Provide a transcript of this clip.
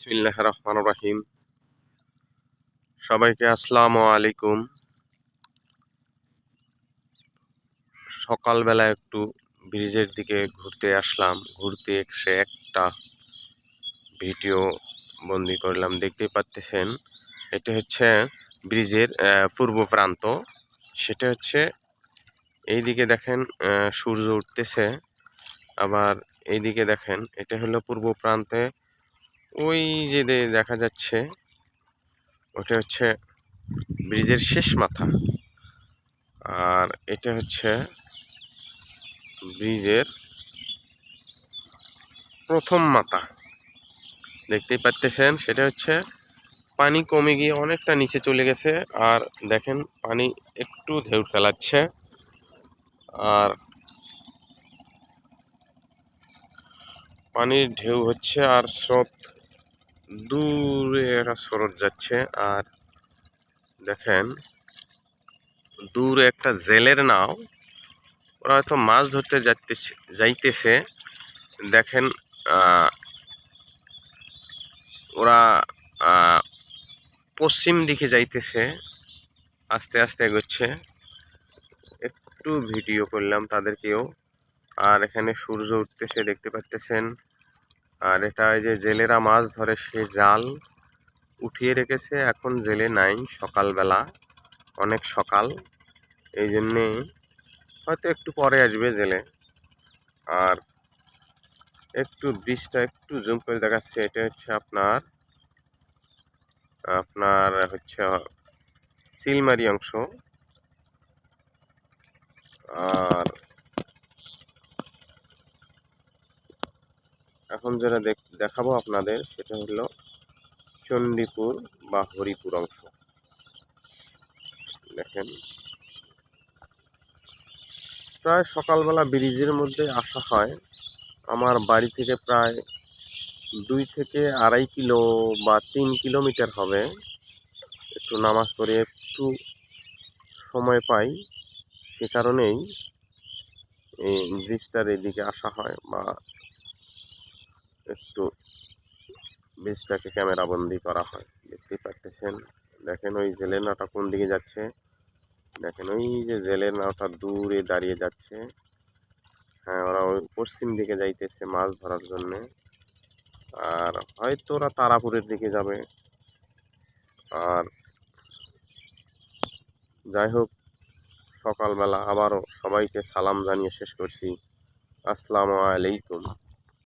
বিসমিল্লাহ রহমান রাহিম সবাইকে আসসালামু আলাইকুম। সকালবেলা একটু ব্রিজের দিকে ঘুরতে আসলাম। ঘুরতে এসে একটা ভিডিও বন্দি করলাম। দেখতে পাচ্তেছেন এটা হচ্ছে ব্রিজের পূর্ব প্রান্ত। সেটা হচ্ছে এইদিকে দেখেন সূর্য উঠতেছে। আবার এইদিকে দেখেন, এটা হলো পূর্ব প্রান্তে ওই যে দেখা যাচ্ছে, ওটা হচ্ছে ব্রিজের শেষ মাথা। আর এটা হচ্ছে ব্রিজের প্রথম মাথা। দেখতেই পাচ্তেছেন সেটা হচ্ছে পানি কমে গিয়ে অনেকটা নিচে চলে গেছে। আর দেখেন, পানি একটু ঢেউ খেলাচ্ছে আর পানির ঢেউ হচ্ছে, আর স্রোত দূরে একটা স্রোত যাচ্ছে আর দেখেন, দূরে একটা জেলের নাও, ওরা হয়তো মাছ ধরতে যাইতেছে যাইতেছে। দেখেন ওরা পশ্চিম দিকে যাইতেছে, আস্তে আস্তে এগোচ্ছে। একটু ভিডিও করলাম তাদেরকেও। আর এখানে সূর্য উঠতেছে, দেখতে পাচ্তেছেন আর এটা যে জেলেরা মাছ ধরে সে জাল উঠিয়ে রেখেছে, এখন জেলে নাই, সকালবেলা, অনেক সকাল। এই জন্যে হয়তো একটু পরে আসবে জেলে। আর একটু ব্রিজটা একটু জুম করে দেখাচ্ছে, এটা হচ্ছে আপনার আপনার হচ্ছে সিলমারি অংশ। আর এখন যেটা দেখ- দেখাবো আপনাদের সেটা হলো চণ্ডীপুর বা হরিপুর অংশ। দেখেন। প্রায় সকালবেলা ব্রিজের মধ্যে আসা হয়। আমার বাড়ি থেকে প্রায় দুই থেকে আড়াই কিলো বা তিন কিলোমিটার হবে। একটু নামাজ পড়ে একটু সময় পাই। সে কারণেই এই ব্রিজটার এদিকে আসা হয় বা একটু ব্রিজটাকে ক্যামেরা বন্দি করা হয়। দেখতেই পাচ্ছেন দেখেন ওই জেলের নাওটা কোন দিকে যাচ্ছে? দেখেন ওই যে জেলের নাওটা দূরে দাঁড়িয়ে যাচ্ছে। হ্যাঁ ওরা ওই পশ্চিম দিকে যাইতেছে মাছ ধরার জন্যে। আর হয়তো ওরা তারাপুরের দিকে যাবে। আর যাই হোক, সকালবেলা আবারও সবাইকে সালাম জানিয়ে শেষ করছি। আসসালামু আলাইকুম।